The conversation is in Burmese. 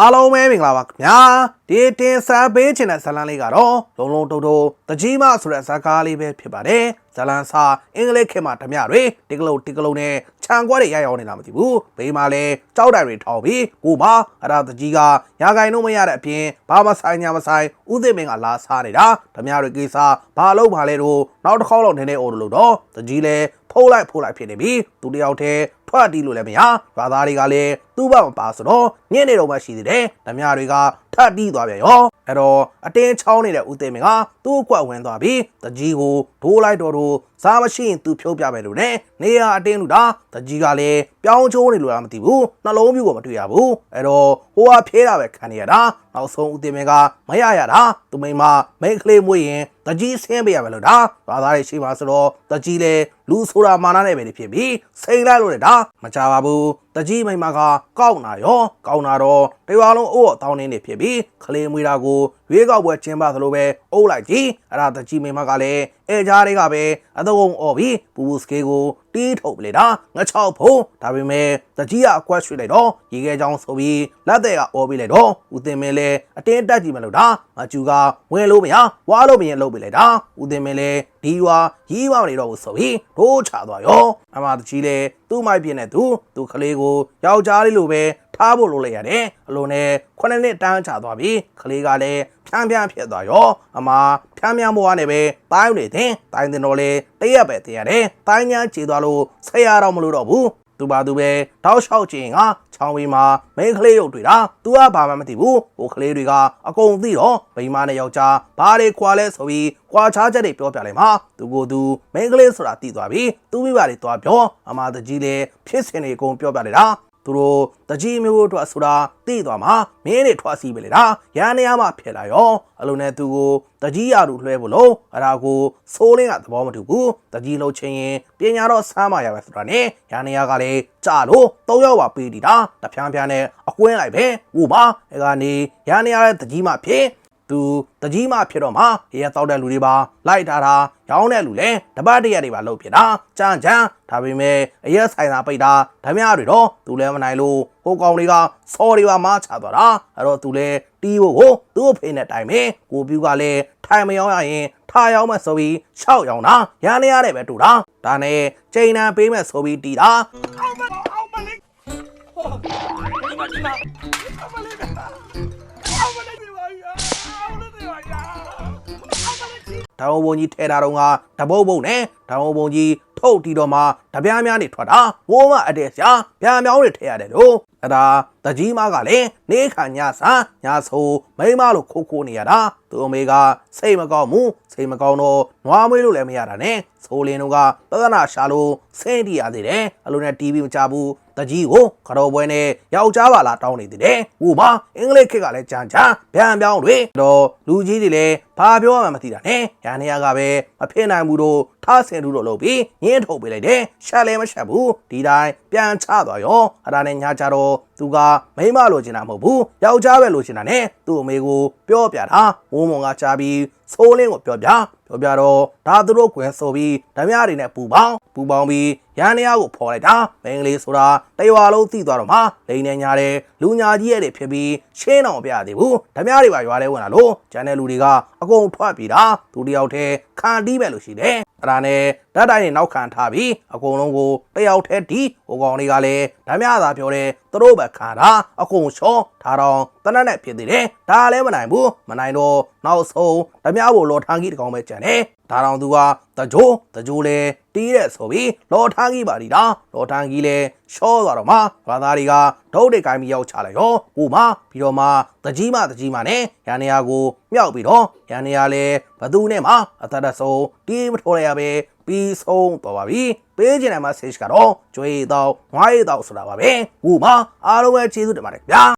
အားလုံးပဲမင်္ဂလာပါခင်ဗျာဒီတင်ဆက်ပေးချင်တဲ့ဇာတ်လမ်းလေးကတော့လုံးလုံးတုံတုံတကြီးမဆိုတဲ့ဇာတ်ကားလေးပဲဖြစ်ပါတယ်ဇာတ်လမ်းစာအင်္ဂလိပ်ခေတ်မှာဓမြတွေတိကလုံးတိကလုံးနဲ့ခြံကွက်တွေရရောက်နေတာမသိဘူးဘေးမှာလဲကြောက်တိုင်တွေထောင်ပြီးကိုမအရာတကြီးကညာဂိုင်တော့မရတဲ့အပြင်ဘာမဆိုင်ညာမဆိုင်ဥသိမင်းကလာစားနေတာဓမြတွေကိစ္စဘာလို့ဘာလဲတော့နောက်တစ်ခေါက်လောက်နေနေအော်လို့တော့တကြီးလဲဖုတ်လိုက်ဖုတ်လိုက်ဖြစ်နေပြီသူတယောက်တည်း ထွက်တီးလို့လည်းမရရွာသားတွေကလည်းသူ့ဘမပါဆိုတော့ညနေတော့မှရှိသေးတယ်ဓမြတွေကထပ်တီးသွားပြန်ရောအဲ့တော့အတင်းချောင်းနေတဲ့ဦးသိမင်းကသူ့အကွက်ဝင်သွားပြီးတကြီးကိုဒိုးလိုက်တော့တော့စားမရှိရင်သူဖြုတ်ပြမယ်လို့နဲ့နေရအတင်းလူတာတကြီးကလည်းပြောင်းချိုးနေလို့လားမသိဘူးနှလုံးပြူကိုမတွေ့ရဘူးအဲ့တော့ဟိုကဖျဲတာပဲခံနေရတာနောက်ဆုံးဦးသိမင်းကမရရတာသူမိမမိန်းကလေးမွေးရင်တကြီးဆင်းပေးရမယ်လို့ဒါဘာသာရေးရှိပါဆိုတော့တကြီးလေလူဆိုတာမာနနဲ့ပဲနေဖြစ်ပြီးစိန်လိုက်လို့လေဒါမကြပါဘူးတကြီးမိမကကောက်နာရောကောက်နာတော့တရွာလုံးအိုးအတောင်းနေနေဖြစ်ပြီးကလေးမွေးတာကိုရွေးကောက်ပွဲကျင်းပသလိုပဲအုပ်လိုက်ကြည့်အဲ့ဒါတကြီးမိမကလည်းအဲကြားတွေကပဲအတုံးအော်ပြီးပူပူစကေးကိုတီးထုတ်ပလေတာငချောက်ဖို့ဒါပေမဲ့တကြီးကအကွက်ရွှေ့လိုက်တော့ရေခဲချောင်းဆိုပြီးလက်တဲ့ကအော်ပြီးလိုက်တော့ဦးတင်မင်းလည်းအတင်းတက်ကြည့်မလို့ဒါမကျူကဝင်လို့မရဝါလို့မရင်လှုပ်ပြီးလိုက်တာဦးတင်မင်းလည်းဒီရွာရီးဝမနေတော့ဘူးဆိုပြီးဒိုးချသွားရောအမတကြီးလည်းသူ့မိုက်ပြင်းတဲ့သူသူကလေးကိုယောက်ျားလေးလိုပဲထားဖို့လုပ်လိုက်ရတယ်အလိုနဲ့ခုနှစ်နှစ်တန်းချသွားပြီကလေးကလည်းဖြန်းဖြန်းဖြစ်သွားရောအမဖြန်းဖြန်းဘွားနဲ့ပဲတိုင်းနေတယ်တိုင်းတင်တော့လေတရက်ပဲတင်ရတယ်တိုင်းညာခြေသွားလို့ဆရာတော့မလို့တော့ဘူး သူပါသူပဲတောက်လျှောက်ခြင်းကချောင်းဝေးမှာမိန်းကလေးရုပ်တွေ့တာသူကဘာမှမသိဘူးဟိုကလေးတွေကအကုန်သိတော့မိန်းမနဲ့ယောက်ျားဘာတွေခွာလဲဆိုပြီးခွာခြားချက်တွေပြောပြလိုက်မှာသူကိုယ်သူမိန်းကလေးဆိုတာသိသွားပြီသူမိဘတွေသွားပြောအမတကြီးလည်းဖြစ်စဉ်တွေအကုန်ပြောပြလိုက်တာ သူတို့တကြီးမျိုးတို့ဆိုတာသိသွားမှာမင်းတွေထွက်စီးပဲလေဒါရန်နေရမှာဖြစ်လာရောအလုံးနဲ့သူကိုတကြီးရသူလွှဲဖို့လို့အရာကိုစိုးလင်းကသဘောမတူဘူးတကြီးလှုပ်ချင်းရင်ပညာတော့ဆမ်းမရပဲဆိုတာနဲ့ရန်နေရကလည်းကြာလို့သုံးယောက်ပါပေးတီတာတဖြန်းဖြန်းနဲ့အကွင်းလိုက်ပဲဟိုပါအဲကနေရန်နေရတဲ့တကြီးမှဖြစ် သူတကြီးမှဖြစ်တော့မှရဲတောက်တဲ့လူတွေပါလိုက်ထားတာရောင်းတဲ့လူလည်းတပတ်တရက်တွေပါလှုပ်ဖြစ်တာကြမ်းကြမ်းဒါပေမဲ့အရက်ဆိုင်သာပိတ်တာဓမြတွေတော့သူလည်းမနိုင်လို့ဟိုကောင်တွေကစော်တွေပါမချသွားတာအဲ့တော့သူလည်းတီးဖို့ကိုသူ့အဖေနဲ့တိုင်မယ်ကိုပြူကလည်းထိုင်မရောရရင်ထားရောက်မှဆိုပြီးရှောက်ရောင်တာရန်နေရတယ်ပဲတူတာဒါနဲ့ချိန်နံပေးမဲ့ဆိုပြီးတီးတာဒီမှာဒီမှာအမ ဓာတ်ဘုံကြီးထဲတာတော့ကဓပုတ်ဘုံနဲ့ဓာတ်ဘုံကြီးထုတ်တီတော့မှတပြားများနေထွက်တာဘိုးမအတဲ့ဆရာဗျာမြောင်းတွေထဲရတယ်လို့အဲ့ဒါတကြီးမကလည်းနေခါညစာညဆိုမိမလို့ခိုးခိုးနေရတာသူအမေကစိတ်မကောင်းဘူးစိတ်မကောင်းတော့နွားမွေးလို့လည်းမရတာနဲ့ဆိုလင်းတို့ကသဒနာရှာလို့ဆင်းတီးရသေးတယ်အလိုနဲ့ TV မချဘူးတကြီးကိုခတော်ပွဲနဲ့ယောက်ျားပါလာတောင်းနေသေးတယ်ဟိုပါအင်္ဂလိပ်ခေတ်ကလည်းကြမ်းကြမ်းဗျံပြောင်းတွေတော့လူကြီးတွေလည်းဘာပြောမှမသိတာနဲ့ညာနေရကပဲမဖြစ်နိုင်ဘူးတို့ထားဆင်တူတို့လုပ်ပြီးညင်းထုတ်ပေးလိုက်တယ်ရှာလည်းမရှာဘူးဒီတိုင်းပြန်ချသွားရောအဲ့ဒါနဲ့ညာကြတော့ သူကမိမလိုချင်တာမဟုတ်ဘူးယောက်ျားပဲလိုချင်တာနဲ့သူ့အမေကိုပြောပြတာဝုံမုံကချပြီးဆိုးလင်းကိုပြောပြပြောပြတော့ဒါသူတို့ကွယ်ဆိုပြီးဓမြတွေနဲ့ပူပေါင်းပူပေါင်းပြီးရန်နေရကိုဖော်လိုက်တာမင်းကလေးဆိုတာတရွာလုံးသိသွားတော့မှလိန်နေညာတယ်လူညာကြီးရဲ့တွေဖြစ်ပြီးရှင်းအောင်မပြသေးဘူးဓမြတွေပါရွာထဲဝင်လာလို့ကျန်တဲ့လူတွေကအကုန်ထွက်ပြေးတာသူတယောက်တည်းခံတီးပဲလို့ရှိတယ် အဲ့ဒါနဲ့ဓာတ်တိုင်းနဲ့နောက်ခံထားပြီးအကုန်လုံးကိုတယောက်တည်းဒီဟိုကောင်တွေကလည်းဓမြသာပြောတယ်သူတို့ပဲခံတာအကုန်ချောထားတော့တနက်နဲ့ဖြစ်သေးတယ်ဒါလည်းမနိုင်ဘူးမနိုင်တော့နောက်ဆုံးဓမြဘို့လော်ထန်းကြီးတကောင်ပဲကြံတယ် ဒါတောင်သူကတကြိုးတကြိုးလဲတီးတဲ့ဆိုပြီးလော်ထန်းကြီးပါဒီတာလော်ထန်းကြီးလဲရှောသွားတော့မှဘာသားတွေကဒုတ်တွေကိုင်းပြီးရောက်ချလိုက်ရောဟိုမှာပြီးတော့မှတကြီးမတကြီးမနဲ့ရန်နေရာကိုမြောက်ပြီးတော့ရန်နေရာလဲဘသူနဲ့မှအသက်တဆုံးတီးမထိုးလိုက်ရပဲပြီးဆုံးတော့ပါပြီပေးချင်တဲ့ message ကတော့ကြွေးတော့ငွားရည်တော့ဆိုတာပါပဲဟိုမှာအားလုံးပဲကျေးဇူးတင်ပါတယ်ဗျာ